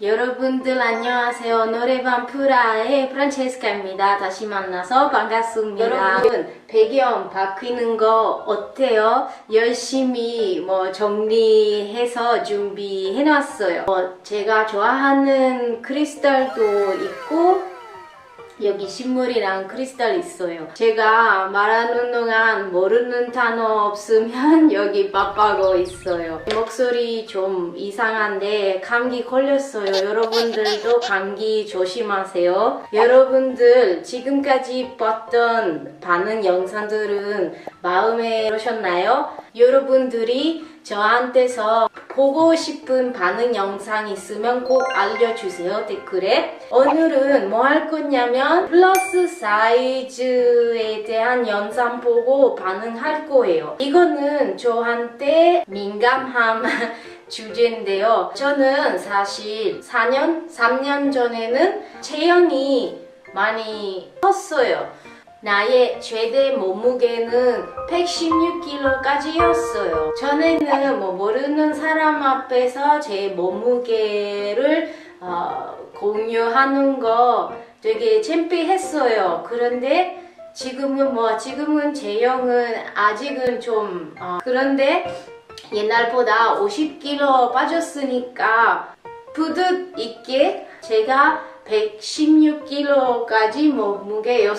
여러분들 안녕하세요. 노래방 프라의 프란체스카입니다. 다시 만나서 반갑습니다. 여러분 배경 바뀌는 거 어때요? 열심히 뭐 정리해서 준비해 놨어요. 어, 제가 좋아하는 크리스탈도 있고 여기 식물이랑 크리스탈 있어요. 제가 말하는 동안 모르는 단어 없으면 여기 빠빠고 있어요. 목소리 좀 이상한데 감기 걸렸어요. 여러분들도 감기 조심하세요. 여러분들 지금까지 봤던 반응 영상들은 마음에 들으셨나요? 여러분들이 저한테서 보고 싶은 반응 영상 있으면 꼭 알려주세요 댓글에. 오늘은 뭐 할 거냐면 플러스 사이즈에 대한 영상 보고 반응할 거예요. 이거는 저한테 민감함 주제인데요. 저는 사실 4년 3년 전에는 체형이 많이 컸어요 나의 최대 몸무게는 116kg까지였어요. 전에는 뭐 모르는 사람 앞에서 제 몸무게를 어, 공유하는 거 되게 창피했어요. 그런데 지금은 뭐 지금은 제형은 아직은 좀 어, 그런데 옛날보다 50kg 빠졌으니까 부득 있게 제가 116kg까지 몸무게였다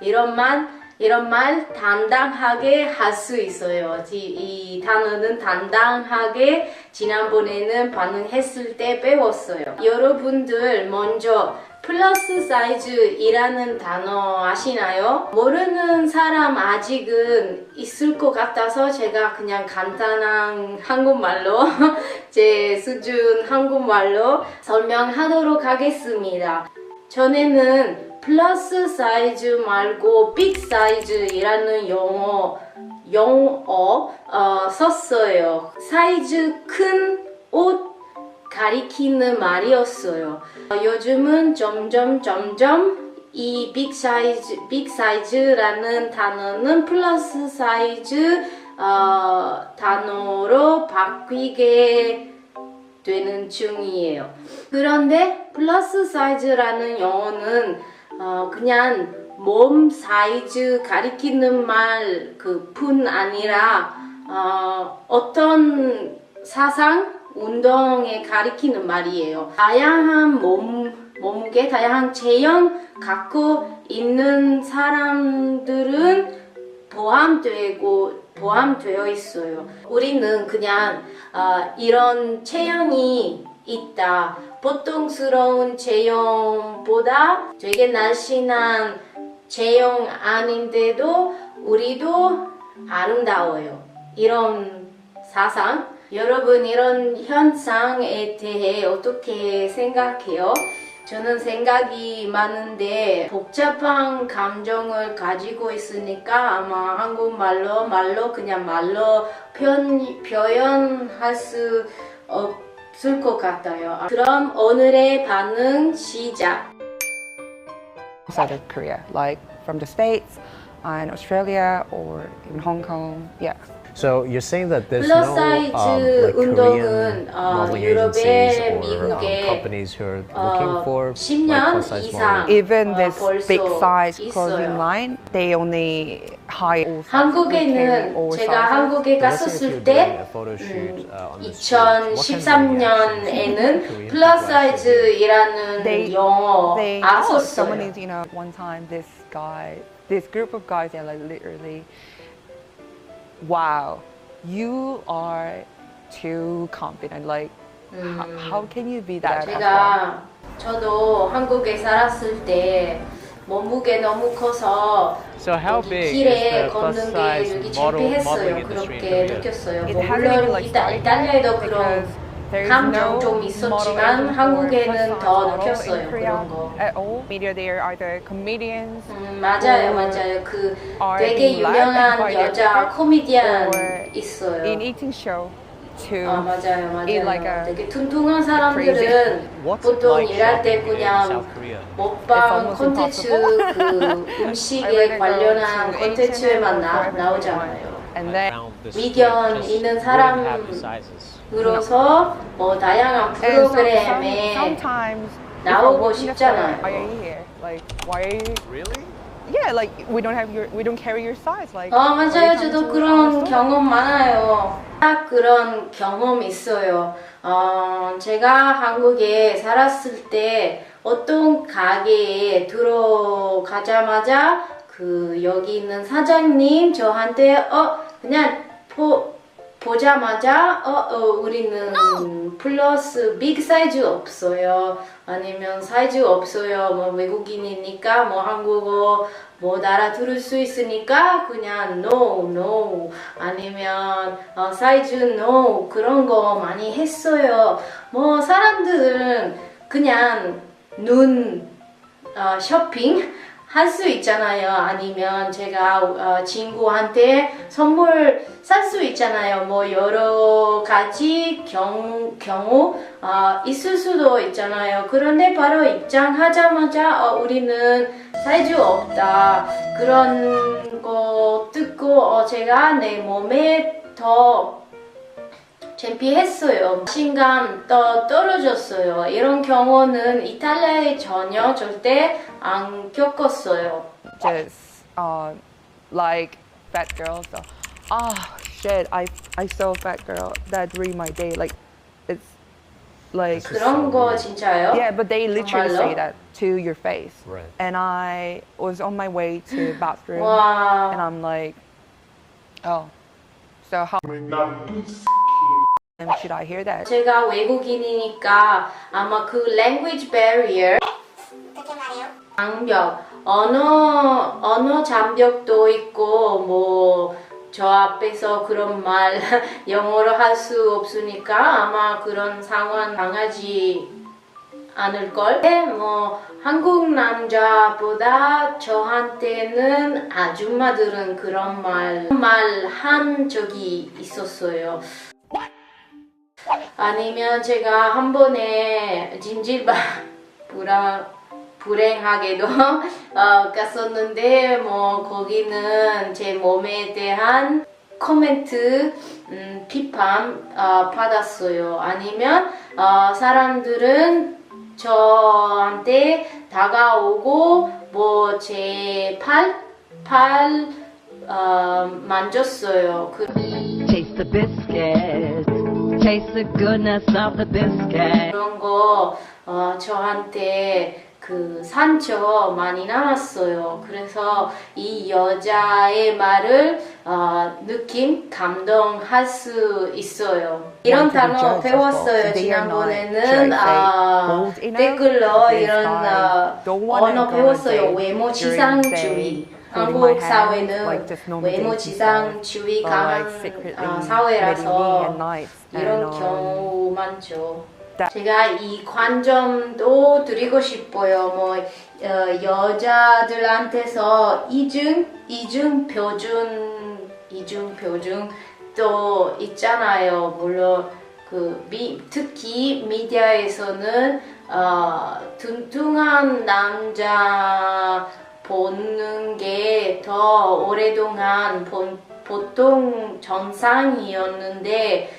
이런 말 이런 말 당당하게 할 수 있어요. 이, 이 단어는 당당하게 지난번에는 반응했을 때 배웠어요. 여러분들 먼저 플러스 사이즈이라는 단어 아시나요? 모르는 사람 아직은 있을 것 같아서 제가 그냥 간단한 한국말로 제 수준 한국말로 설명하도록 하겠습니다. 전에는 플러스 사이즈 말고 빅 사이즈이라는 영어 영어 어, 썼어요. 사이즈 큰 옷 가리키는 말이었어요. 어, 요즘은 점점 점점 이 빅 사이즈 빅 사이즈라는 단어는 플러스 사이즈 어, 단어로 바뀌게 되는 중이에요. 그런데 플러스 사이즈라는 영어는 어, 그냥 몸 사이즈 가리키는 말 그 뿐 아니라 어, 어떤 사상 운동에 가리키는 말이에요. 다양한 몸 몸무게, 다양한 체형 갖고 있는 사람들은 포함되고 포함되어 있어요. 우리는 그냥 어, 이런 체형이 있다. 보통스러운 체형보다 되게 날씬한 체형 아닌데도 우리도 아름다워요. 이런 사상. 여러분 이런 현상에 대해 어떻게 생각해요? 저는 생각이 많은데 복잡한 감정을 가지고 있으니까 아마 한국말로 말로 그냥 말로 편, 표현할 수 없을 것 같아요. 그럼 오늘의 반응 시작. outside of Korea, like from the States and Australia or in Hong Kong. Yeah. So you're saying that there's 플러스 no 사이즈 um, like 운동은 Korean 어, modeling 유럽의 agencies or um, 미국의 companies who are looking 어, for like 10년 plus size 이상 modeling? Even 어, this 벌써 big size 있어요. clothing line, they only hire all sizes. They 한국에는 carry all 제가 sizes. 한국에 But let's say if 갔었을 you're 때 doing a photo shoot, 음, uh, on the street, what kind of reactions 2013년에는 Korean 플러스 people actually 사이즈이라는 They- 영어 They, 안 oh, someone 썼어요. is, you know, one time this guy, this group of guys, they're like literally, wow, you are too confident. Like, how, how can you be that? 제가 저도 한국에 살았을 때 몸무게 너무 커서 So how 여기 big 길에 is the plus 걷는 게 modeling 창피했어요. 그렇게? 느꼈어요. 뭐 물론 like 이탈리아에도 그런 좀 model 있었지만 한국에는 더 느꼈어요 그런 거. 음, 맞아요, 맞아요. 그 되게 유명한 여자 코미디언 있어요. 아 맞아요, 맞아요. 되게 tuntun한 사람들은 보통 일할 때 그냥? 먹방 콘텐츠 그 음식에 관련한 콘텐츠에만 H&M 나. 나오잖아요. 미견 있는 사람 그래서 뭐 다양한 프로그램에 나오고 싶잖아요. Why are you here? Like why are you? Really? Yeah, like we don't have your we don't carry your size. Like 어 why 맞아요 저도 그런? 경험 많아요 딱 그런 경험 있어요 어 제가 한국에 살았을 때 어떤 가게에 들어가자마자 그 여기 있는 사장님 저한테 어 그냥 보 보자마자 어, 어 우리는 플러스 빅 사이즈 없어요. 아니면 사이즈 없어요. 뭐 외국인이니까 뭐 한국어 못 알아들을 수 있으니까 그냥 no no. 아니면 어, 사이즈 no 그런 거 많이 했어요. 뭐 사람들은 그냥 눈 어, 쇼핑 할 수 있잖아요. 아니면 제가 어, 친구한테 선물 살 수 있잖아요. 뭐 여러 가지 경, 경우 어, 있을 수도 있잖아요. 그런데 바로 입장하자마자 어, 우리는 사이즈 없다 그런 거 듣고 어, 제가 내 몸에 더 창피했어요. 자신감 더 떨어졌어요. 이런 경우는 이탈리아에 전혀 절대 안 겪었어요. just uh, like fat girls. So, oh shit, I I saw a fat girl that ruined my day. Like it's like 그런 거 진짜요? yeah, but they literally 정말로? say that to your face. Right. And I was on my way to bathroom, and 와, I'm like, oh, so how should I hear that? 제가 외국인이니까 아마 그 language barrier 장벽, 언어 언어 장벽도 있고 뭐 저 앞에서 그런 말 영어로 할 수 없으니까 아마 그런 상황 당하지 않을 걸. 네, 뭐 한국 남자보다 저한테는 아줌마들은 그런 말 말 한 적이 있었어요. 아니면 제가 한 번에 진질방 불안 불행하게도 어, 갔었는데 뭐 거기는 제 몸에 대한 코멘트 음, 비판 어, 받았어요. 아니면 어, 사람들은 저한테 다가오고 뭐 제 팔팔 어, 만졌어요. 그. Taste the goodness of the biscuit. 그런 거 어, 저한테 그 상처 많이 남았어요. 그래서 이 여자의 말을 어, 느낌 감동할 수 있어요. 이런 단어. 배웠어요. 지난번에는 아? 댓글로 이런 어, 언어 배웠어요. 외모 지상주의. 한국 사회는 외모 지상 주의 Or 강한 아, 사회라서. 이런 um, 경우 많죠. 제가 이 관점도 드리고 싶어요. 뭐 어, 여자들한테서 이중 이중 표준 이중 표준 또 있잖아요. 물론 그 미, 특히 미디어에서는 어, 뚱뚱한 남자 보는 게 더 오랫동안 본, 보통 정상이었는데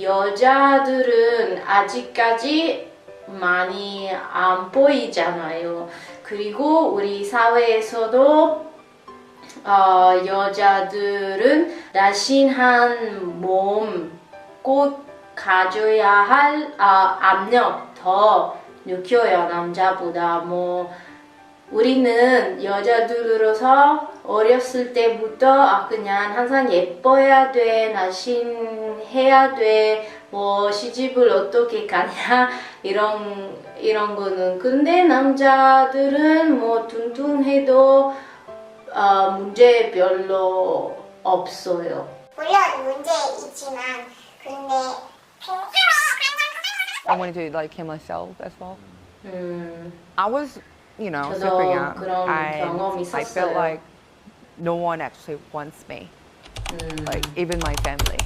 여자들은 아직까지 많이 안 보이잖아요. 그리고 우리 사회에서도 어, 여자들은 날씬한 몸 꼭 가져야 할 아, 압력 더 느껴요 남자보다 뭐 우리는 여자들로서 어렸을 때부터 아 그냥 항상 예뻐야 돼, 날씬해야 돼, 뭐 시집을 어떻게 가냐 이런 이런 거는 근데 남자들은 뭐 뚱뚱해도 어, 문제 별로 없어요. 물론 문제 있지만 근데 I wanted to like kill myself as well. 음, I was, you know, 저도 super young. 그런 경험 And I felt 있었어요. like no one actually wants me, 음, like even my family.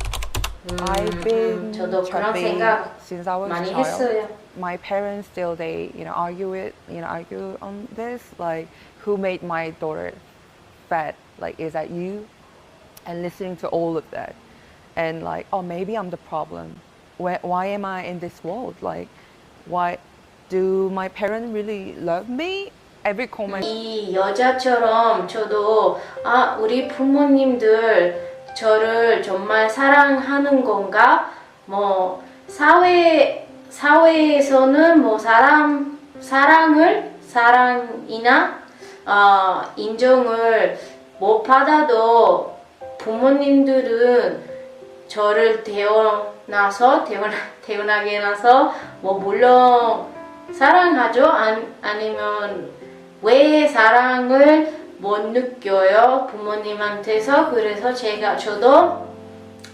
I've been 저도 그런 chubby 생각 since I was a 많이 child. 했어요. My parents still they you know argue it you know argue on this like who made my daughter fat like is that you and listening to all of that and like oh maybe I'm the problem why, why am I in this world? Like, why do my parents really love me? Every comment. 이 여자처럼 저도 아 우리 부모님들 저를 정말 사랑하는 건가 뭐 사회 사회에서는 뭐 사람 사랑을 사랑이나 어, 인정을 못 받아도 부모님들은 저를 태어나서 태어나, 태어나게 나서 뭐 물론 사랑하죠 안, 아니면 왜 사랑을 못 느껴요 부모님한테서 그래서 제가 저도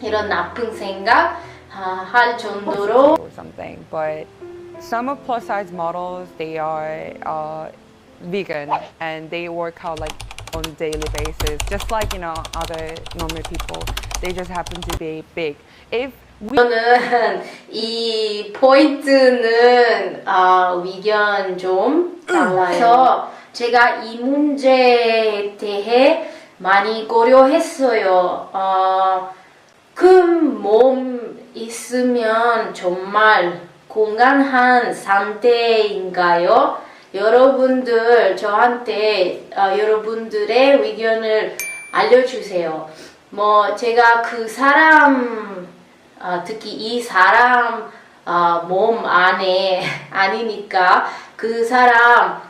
이런 나쁜 생각 아, 할 정도로 something. But some of plus size models, they are uh, vegan and they work out like on a daily basis, just like you know other normal people. They just happen to be big. If 저는 이 포인트는 아, 위견 좀 달라요. 그래서 제가 이 문제에 대해 많이 고려했어요. 어, 큰몸 있으면 정말 건강한 상태인가요? 여러분들 저한테 어, 여러분들의 의견을 알려주세요. 뭐 제가 그 사람 아, 특히 이 사람 아, 몸 안에 아니니까 그 사람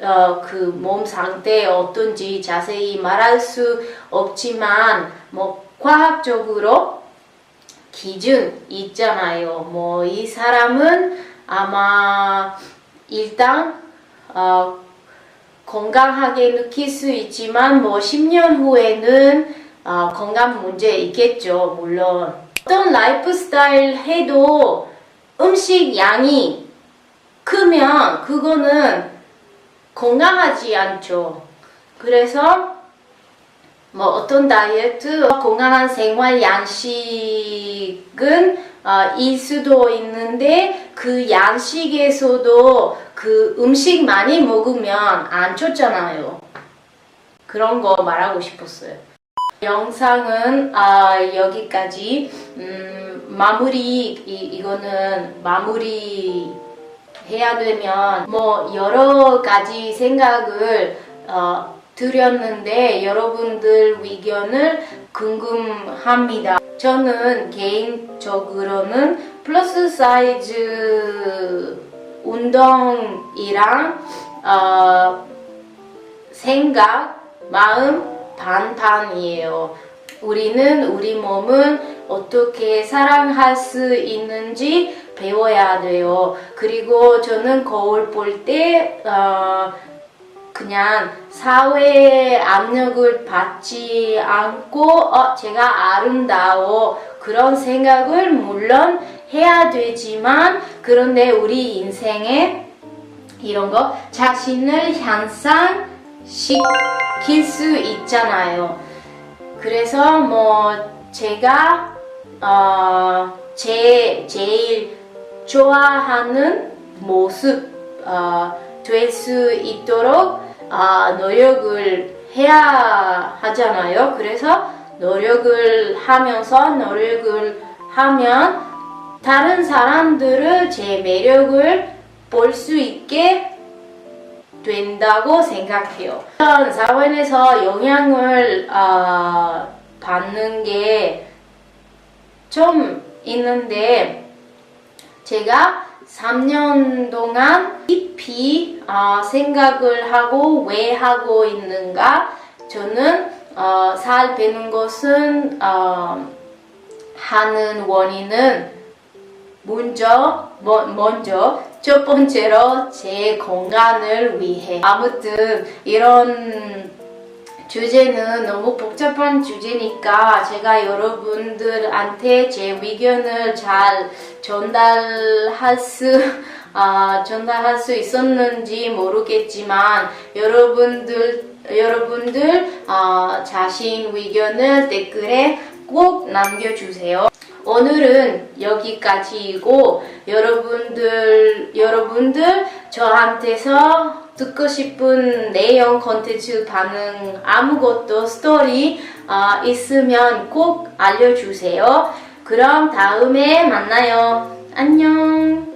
어, 그 몸 상태 어떤지 자세히 말할 수 없지만 뭐 과학적으로 기준 있잖아요. 뭐 이 사람은 아마 일단 어, 건강하게 느낄 수 있지만 뭐 10년 후에는 어, 건강 문제 있겠죠. 물론 어떤 라이프 스타일 해도 음식 양이 크면 그거는 건강하지 않죠. 그래서 뭐 어떤 다이어트, 건강한 생활 양식은 어, 일 수도 있는데 그 양식에서도 그 음식 많이 먹으면 안 좋잖아요. 그런 거 말하고 싶었어요. 영상은 아, 여기까지 음, 마무리 이, 이거는 마무리 해야 되면 뭐 여러 가지 생각을 어, 드렸는데 여러분들 의견을 궁금합니다. 저는 개인적으로는 플러스 사이즈 운동이랑 어, 생각, 마음 반반이에요. 우리는 우리 몸은 어떻게 사랑할 수 있는지 배워야 돼요. 그리고 저는 거울 볼 때, 어, 그냥 사회의 압력을 받지 않고, 어, 제가 아름다워. 그런 생각을 물론 해야 되지만, 그런데 우리 인생에 이런 거 자신을 향상 시킬 수 있잖아요. 그래서 뭐 제가 어, 제 제일 좋아하는 모습 어, 될수 있도록 어, 노력을 해야 하잖아요. 그래서 노력을 하면서 노력을 하면 다른 사람들은 제 매력을 볼 수 있게 된다고 생각해요. 이런 사회에서 영향을 어, 받는 게 좀 있는데 제가 3년 동안 깊이 어, 생각을 하고 왜 하고 있는가 저는 어, 살 빼는 것은 어, 하는 원인은 먼저, 뭐- 먼저 첫 번째로 제 건강을 위해 아무튼 이런 주제는 너무 복잡한 주제니까 제가 여러분들한테 제 의견을 잘 전달할 수 아, 전달할 수 있었는지 모르겠지만 여러분들 여러분들 아, 자신 의견을 댓글에 꼭 남겨주세요. 오늘은 여기까지이고 여러분들 여러분들 저한테서 듣고 싶은 내용 컨텐츠 반응 아무것도 스토리 아, 있으면 꼭 알려주세요. 그럼 다음에 만나요. 안녕.